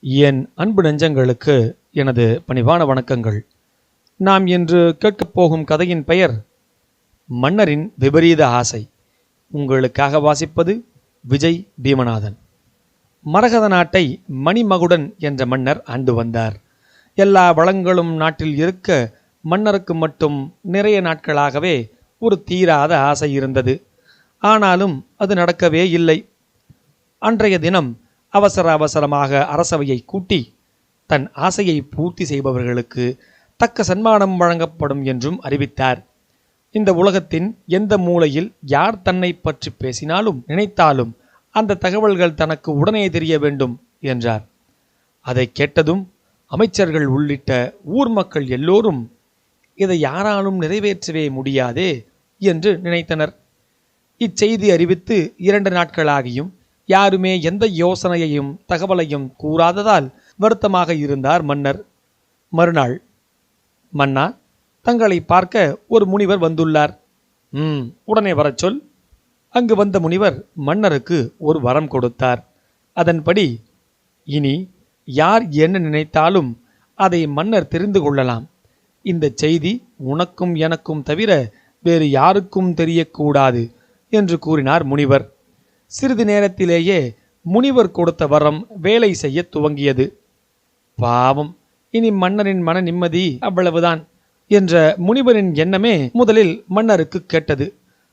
என் அன்பு நெஞ்சங்களுக்கு எனது பணிவான வணக்கங்கள். நாம் இன்று கேட்கப் போகும் கதையின் பெயர் மன்னரின் விபரீத ஆசை. உங்களுக்காக வாசிப்பது விஜய் பீமநாதன். மரகத நாட்டை மணிமகுடன் என்ற மன்னர் ஆண்டு வந்தார். எல்லா வளங்களும் நாட்டில் இருக்க மன்னருக்கு மட்டும் நிறைய நாட்களாகவே ஒரு தீராத ஆசை இருந்தது. ஆனாலும் அது நடக்கவே இல்லை. அன்றைய தினம் அவசர அவசரமாக அரசவையை கூட்டி தன் ஆசையை பூர்த்தி செய்பவர்களுக்கு தக்க சன்மானம் வழங்கப்படும் என்றும் அறிவித்தார். இந்த உலகத்தின் எந்த மூலையில் யார் தன்னை பற்றி பேசினாலும் நினைத்தாலும் அந்த தகவல்கள் தனக்கு உடனே தெரிய வேண்டும் என்றார். அதை கேட்டதும் அமைச்சர்கள் உள்ளிட்ட ஊர் மக்கள் எல்லோரும் இதை யாராலும் நிறைவேற்றவே முடியாதே என்று நினைத்தனர். இச்செய்தி அறிவித்து இரண்டு நாட்களாகியும் யாருமே எந்த யோசனையையும் தகவலையும் கூறாததால் வருத்தமாக இருந்தார் மன்னர். மறுநாள் மன்னா தங்களை பார்க்க ஒரு முனிவர் வந்துள்ளார். ம் உடனே வரச் சொல். அங்கு வந்த முனிவர் மன்னருக்கு ஒரு வரம் கொடுத்தார். அதன்படி இனி யார் என்ன நினைத்தாலும் அதை மன்னர் தெரிந்து கொள்ளலாம். இந்த செய்தி உனக்கும் எனக்கும் தவிர வேறு யாருக்கும் தெரியக்கூடாது என்று கூறினார் முனிவர். சிறிது நேரத்திலேயே முனிவர் கொடுத்த வரம் வேலை செய்ய துவங்கியது. பாவம் இனி மன்னரின் மன நிம்மதி அவ்வளவுதான் என்ற முனிவரின் எண்ணமே முதலில் மன்னருக்கு கேட்டது.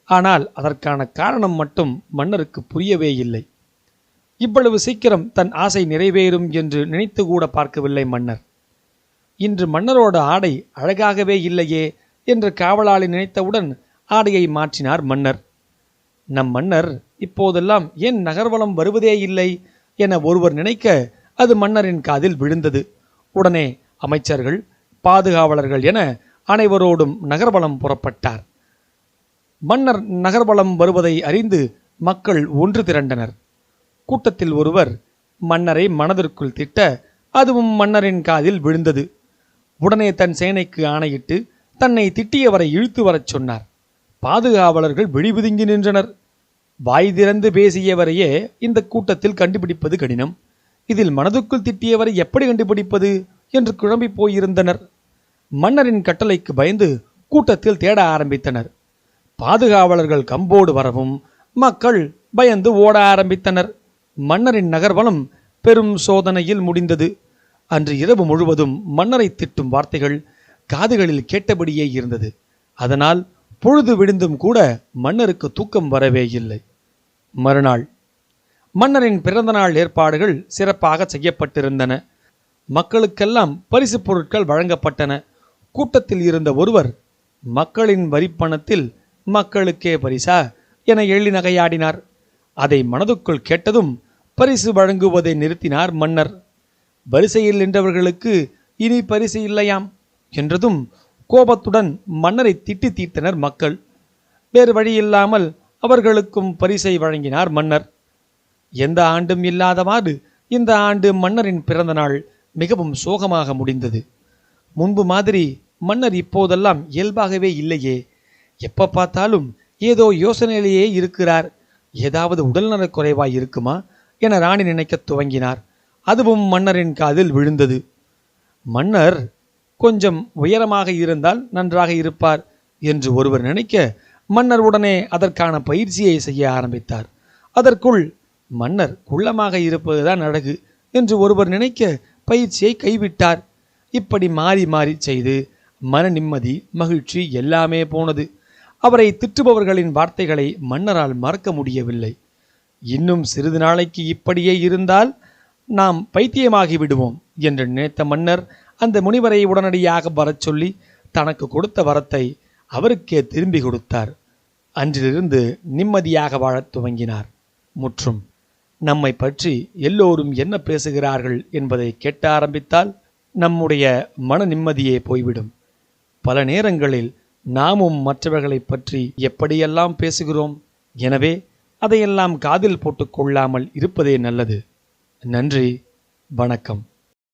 ஆனால் அதற்கான காரணம் மட்டும் மன்னருக்கு புரியவே இல்லை. இவ்வளவு சீக்கிரம் தன் ஆசை நிறைவேறும் என்று நினைத்து கூட பார்க்கவில்லை மன்னர். இன்று மன்னரோட ஆடை அழகாகவே இல்லையே என்று காவலாளி நினைத்தவுடன் ஆடையை மாற்றினார் மன்னர். நம் மன்னர் இப்போதெல்லாம் ஏன் நகர்வலம் வருவதே இல்லை? என ஒருவர் நினைக்க அது மன்னரின் காதில் விழுந்தது. உடனே அமைச்சர்கள் பாதுகாவலர்கள் என அனைவரோடும் நகர்வலம் புறப்பட்டார். மன்னர் நகர்வலம் வருவதை அறிந்து மக்கள் ஒன்று திரண்டனர். கூட்டத்தில் ஒருவர் மன்னரை மனதிற்குள் திட்ட அதுவும் மன்னரின் காதில் விழுந்தது. உடனே தன் சேனைக்கு ஆணையிட்டு தன்னை திட்டியவரை இழுத்து வரச் சொன்னார். பாதுகாவலர்கள் விழிபுதுங்கி நின்றனர். வாய் திறந்து பேசியவரையே இந்த கூட்டத்தில் கண்டுபிடிப்பது கடினம். இதில் மனதுக்குள் திட்டியவரை எப்படி கண்டுபிடிப்பது என்று குழம்பி போயிருந்தனர். மன்னரின் கட்டளைக்கு பயந்து கூட்டத்தில் தேட ஆரம்பித்தனர். பாதுகாவலர்கள் கம்போடு வரவும் மக்கள் பயந்து ஓட ஆரம்பித்தனர். மன்னரின் நகர்வலம் பெரும் சோதனையில் முடிந்தது. அன்று இரவு முழுவதும் மன்னரை திட்டும் வார்த்தைகள் காதுகளில் கேட்டபடியே இருந்தது. அதனால் பொழுது விடிந்தும் கூட மன்னருக்கு தூக்கம் வரவே இல்லை. மறுநாள் மன்னரின் பிறந்தநாள் ஏற்பாடுகள் சிறப்பாக செய்யப்பட்டிருந்தன. மக்களுக்கெல்லாம் பரிசு பொருட்கள் வழங்கப்பட்டன. கூட்டத்தில் இருந்த ஒருவர் மக்களின் வரிப்பணத்தில் மக்களுக்கே பரிசா என எள்ளி நகையாடினார். அதை மனதுக்குள் கேட்டதும் பரிசு வழங்குவதை நிறுத்தினார் மன்னர். வரிசையில் நின்றவர்களுக்கு இனி பரிசு இல்லையாம் என்றதும் கோபத்துடன் மன்னரை திட்டி தீர்த்தனர் மக்கள். வேறு வழியில்லாமல் அவர்களுக்கும் பரிசை வழங்கினார் மன்னர். எந்த ஆண்டும் இல்லாதவாறு இந்த ஆண்டு மன்னரின் பிறந்த நாள் மிகவும் சோகமாக முடிந்தது. முன்பு மாதிரி மன்னர் இப்போதெல்லாம் இயல்பாகவே இல்லையே. எப்ப பார்த்தாலும் ஏதோ யோசனையிலேயே இருக்கிறார். ஏதாவது உடல்நலக் குறைவாய் இருக்குமா என ராணி நினைக்கத் துவங்கினார். அதுவும் மன்னரின் காதில் விழுந்தது. மன்னர் கொஞ்சம் உயரமாக இருந்தால் நன்றாக இருப்பார் என்று ஒருவர் நினைக்க மன்னர் உடனே அதற்கான பயிற்சியை செய்ய ஆரம்பித்தார். அதற்குள் மன்னர் குள்ளமாக இருப்பதுதான் அழகு என்று ஒருவர் நினைக்க பயிற்சியை கைவிட்டார். இப்படி மாறி மாறி செய்து மன நிம்மதி மகிழ்ச்சி எல்லாமே போனது. அவரை திட்டுபவர்களின் வார்த்தைகளை மன்னரால் மறக்க முடியவில்லை. இன்னும் சிறிது நாளைக்கு இப்படியே இருந்தால் நாம் பைத்தியமாகி விடுவோம் என்று நினைத்த மன்னர் அந்த முனிவரை உடனடியாக வரச் சொல்லி தனக்கு கொடுத்த வரத்தை அவருக்கே திரும்பி கொடுத்தார். அன்றிலிருந்து நிம்மதியாக வாழத் துவங்கினார். முற்றும் நம்மை பற்றி எல்லோரும் என்ன பேசுகிறார்கள் என்பதை கேட்ட ஆரம்பித்தால் நம்முடைய மன நிம்மதியே போய்விடும். பல நேரங்களில் நாமும் மற்றவர்களைப் பற்றி எப்படியெல்லாம் பேசுகிறோம்? எனவே அதையெல்லாம் காதில் போட்டுக்கொள்ளாமல் இருப்பதே நல்லது. நன்றி. வணக்கம்.